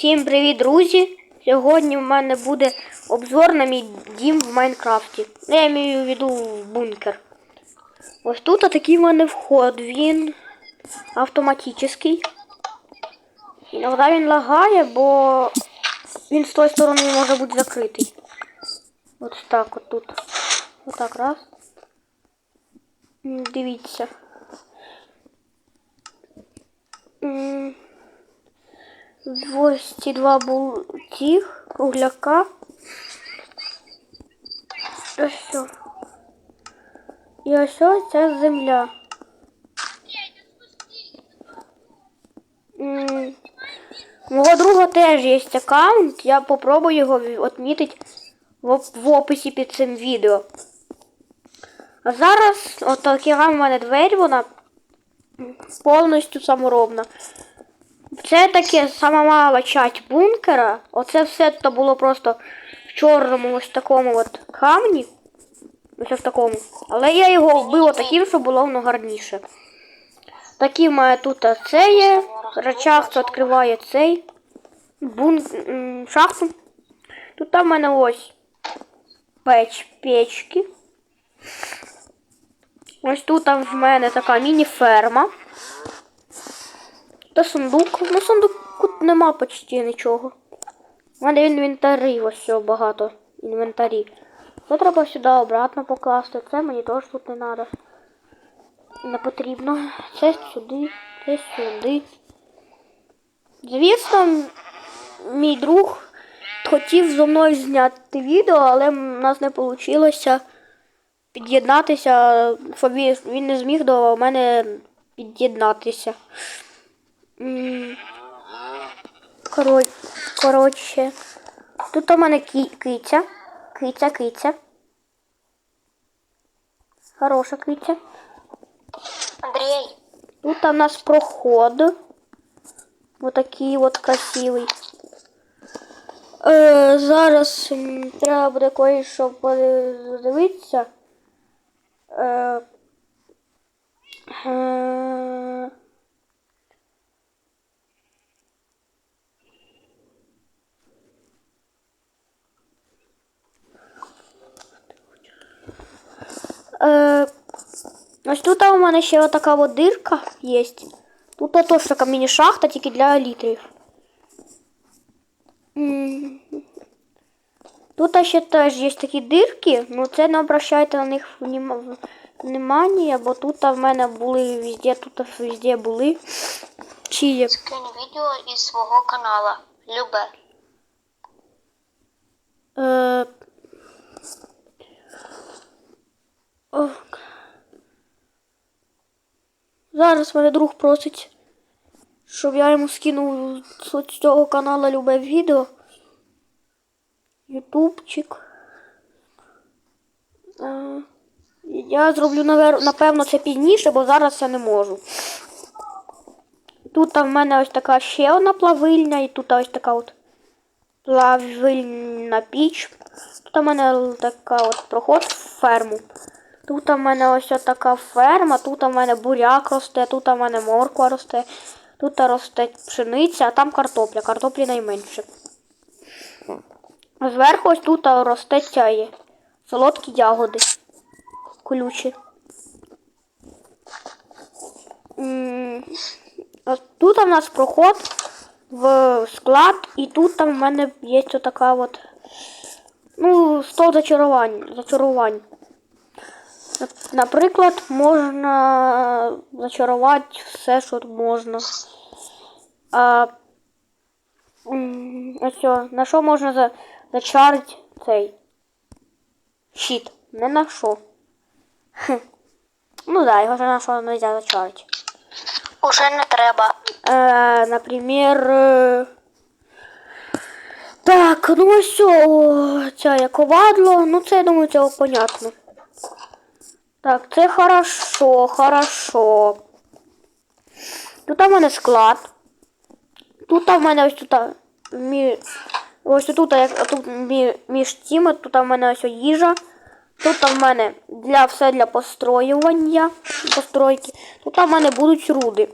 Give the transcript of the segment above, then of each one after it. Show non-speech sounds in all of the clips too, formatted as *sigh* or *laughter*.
Всім привіт, друзі! Сьогодні в мене буде обзор на мій дім в Майнкрафті. Ну, Я маю в виду в бункер. Ось тут такий в мене вход. Він автоматичний. Іноді він лагає, бо він з тої сторони може бути закритий. Ось так от тут. Ось так раз. Дивіться. М, Ось ці два бул тих. Ось. І ось ось ця земля. Мого друга теж є аккаунт. Я попробую його відмітити в описі під цим відео. А зараз от така в мене двері, вона повністю саморобна. Це таке сама мала часть бункера. Оце все то було просто в чорному ось такому от камні. Ось в такому. Але я його вбила таким, щоб було воно гарніше. Такі мене тут це є. Речах це відкриває цей бун... шахту. Тут там в мене ось печ печки. Ось тут там в мене така міні-ферма. Та сундук. Ну, сундуку нема почти нічого. У мене інвентарі ось всього багато. Інвентарі. Це треба сюди обратно покласти. Це мені теж тут не треба. Не потрібно. Це сюди, це сюди. Звісно, мій друг хотів зі мною зняти відео, але в нас не вийшло під'єднатися. Він не зміг до мене під'єднатися. М, Коротше. Тут у мене ки- киця. Киця, киця. Хороша киця. Андрій, Тут у нас проход. Вот такий от красивий. Е, зараз треба буде кое-що подивитися. Е, е, ось тут у мене ще така от дирка є. Тут теж така міні-шахта, тільки для літрів. Тут ще теж є такі дирки, ну це не обращайте на них внимання, бо тут в мене були везде, тут везде були. Чиї. скинь відео із свого канала. Любе. Е... ох. Зараз мене друг просить, щоб я йому скинув з цього каналу любе відео. Ютубчик. Я зроблю, напевно, це пізніше, бо зараз я не можу. Тут в мене ось така ще одна плавильня, і тут ось така от плавильна піч. Тут у мене така от проход в ферму. Тут у мене ось така ферма, тут у мене буряк росте, тут у мене морква росте, тут росте пшениця, а там картопля. Картоплі найменше. Зверху ось тут росте чає. Солодкі ягоди. Колючі. Ось тут у нас проход в склад, і тут в мене є така от. Ну, 100 зачарувань. зачарувань. Нап- Наприклад, можна зачарувати все, що можна. А, ось на що можна за, зачарити цей щит? Не на що. Хм. Ну да, його на що не можна зачарити. Уже не треба. Э, например, э, так, ну ось ця ковадло, ну це я думаю, це понятно. Так, це хорошо, хорошо. Тут у мене склад. Тут у мене ось тут. Ось тут, як тут мі... між тими, тут у мене ось їжа. Тут в мене для все для построювання, постройки. Тут у мене будуть руди.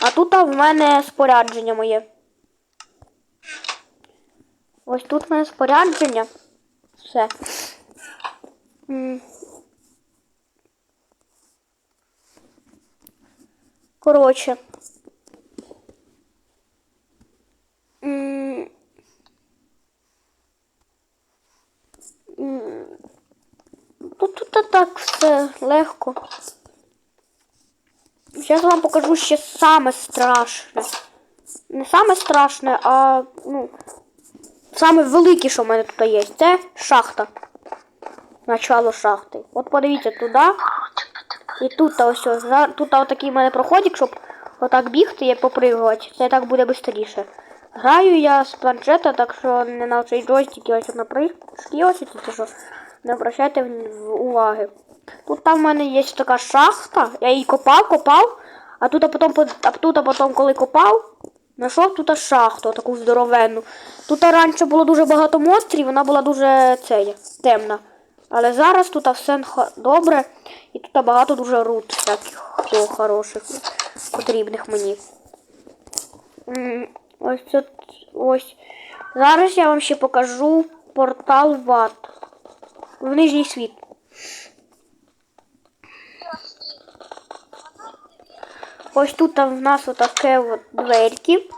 А тут в мене спорядження моє. Ось тут в мене спорядження. Все. Коротше. Тут, тут так все легко. Зараз вам покажу ще саме страшне. Не саме страшне, а ну, саме велике, що в мене тут є. Це шахта. Начало шахти. От подивіться туди. І тут ось ось. Тут отакий в мене проходик, щоб отак бігти і попригувати. Це так буде швидше. Граю я з планшета, так що не на цей джойстик, я ось на прыжки ось. Не обращайте уваги. Тут там в мене є така шахта, я її копав, копав, а тут а потім, а тут а потім коли копав, знайшов тут шахту, таку здоровенну. Тут раніше було дуже багато монстрів, вона була дуже цея, темна. Але зараз тут все добре, і тут багато дуже рут всяких хороших, потрібних мені. Ось тут ось. Зараз я вам ще покажу портал в ад. В нижній світ. Ось тут в нас отаке от дверки.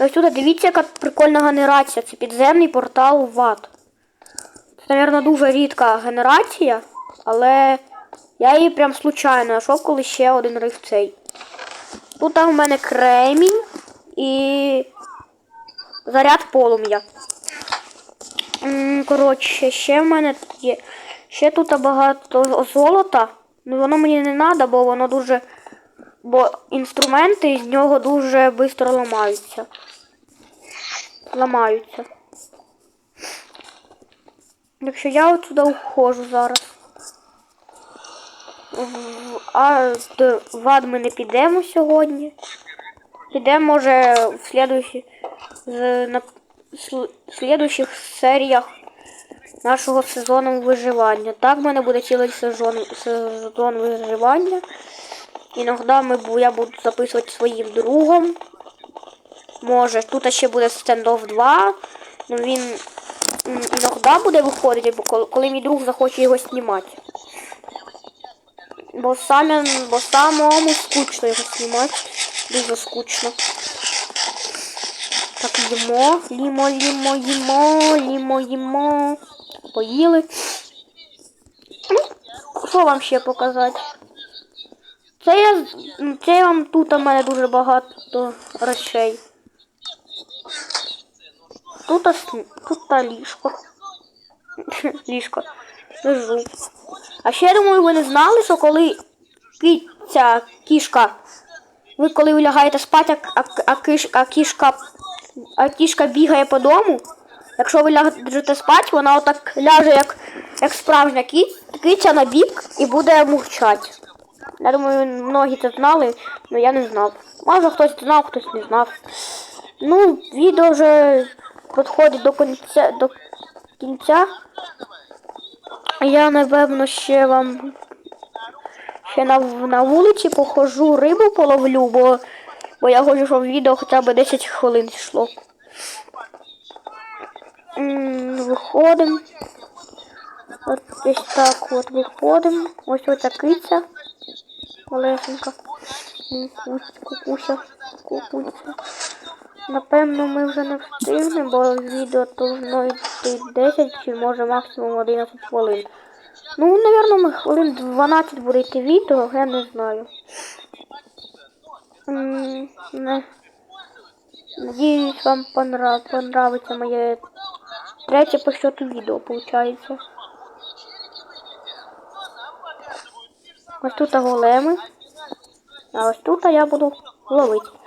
Ось тут дивіться, яка прикольна генерація. Це підземний портал в ад. Мабуть, дуже рідка генерація, але я її прям случайно знайшов, коли ще один рив цей. Тут в мене кремінь і заряд полум'я. Коротше, ще в мене є. Ще тут багато золота. Ну воно мені не треба, бо воно дуже. Бо інструменти з нього дуже швидко ламаються. Ламаються. Так що я отсюда уходжу зараз. В- А в ад ми не підемо сьогодні. Підемо, може, в слідуючі, на сл- слідуючих серіях нашого сезону виживання. Так, в мене буде цілий сезон, сезон виживання. Іноді ми, я буду записувати своїм другом. Може, тут ще буде стендов 2. Ну він іноді буде виходити, коли, мій друг захоче його знімати. Бо самі, бо самому скучно його знімати. Дуже скучно. Так, їмо, їмо, їмо, їмо, їмо, їмо. Поїли. Ну, що вам ще показати? Це я, це я вам тут у мене дуже багато речей. Тут, тут та ліжко. *laughs* ліжко. Лежу. А ще я думаю, ви не знали, що коли ця кішка, ви коли ви лягаєте спати, а, а, киш, а кішка, а кішка бігає по дому, якщо ви ляжете спати, вона отак ляже, як, як справжня киця на бік і буде мурчати. Я думаю, многі це знали, але я не знав. Може хтось знав, хтось не знав. Ну, відео вже підходить до кінця. До кінця. Я, напевно, ще вам ще на, на вулиці похожу, рибу половлю, бо, бо я хочу, щоб відео хоча б 10 хвилин йшло. Виходимо. От десь так от виходимо. Ось оця киця. Олесенька. Кукуся, кукуся. Напевно, ми вже не встигнемо, бо відео должно йти 10 чи може максимум 11 хвилин. Ну, напевно, ми хвилин 12 буде йти відео, я не знаю. Не. Надіюсь, вам понрав... понравиться моє третє по счету відео, виходить. Ось тут големи. А ось тут я буду ловити.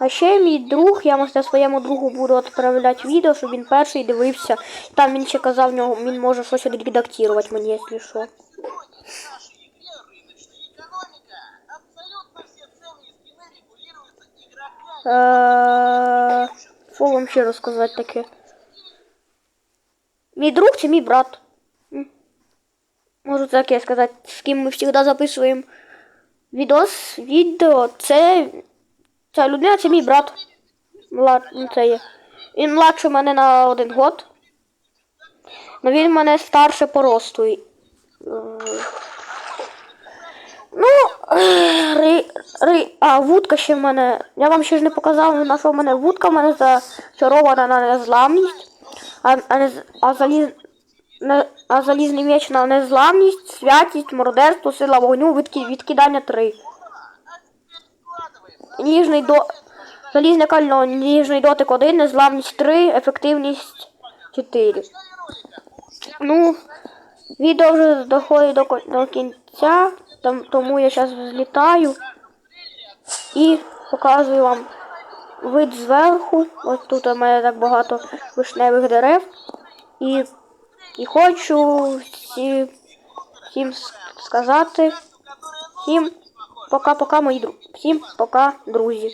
А ще мій друг, я може своєму другу буду відправляти відео, щоб він перший дивився. Там він ще казав, в нього він може щось редактувати мені, якщо що. нашей игре рыночная экономика. Абсолютно все цены и скины регулируются игроками. Е, Що вам ще розказати таке? Мій друг чи мій брат? М. можу таке сказати, з ким ми завжди записуємо відос, відео. Це ця людина, це мій брат. Млад, ну, це є. Він младший мене на один год. Но він мене старше по росту. Е, Ну, ри, ри, а вудка ще в мене. Я вам ще ж не показав, на що в мене вудка в мене зачарована на незламність, а, а, а, заліз, не, а залізний меч на незламність, святість, мародерство, сила вогню, відки, відкидання 3. Ніжний до. Залізне кально, ніжний дотик 1, незламність 3, ефективність 4. Ну, відео вже доходить до, до кінця, там, тому я зараз злітаю і показую вам вид зверху. Ось тут у мене так багато вишневих дерев. І, і хочу всі, всім сказати всім пока-пока, мої друзі. Всім пока, друзі.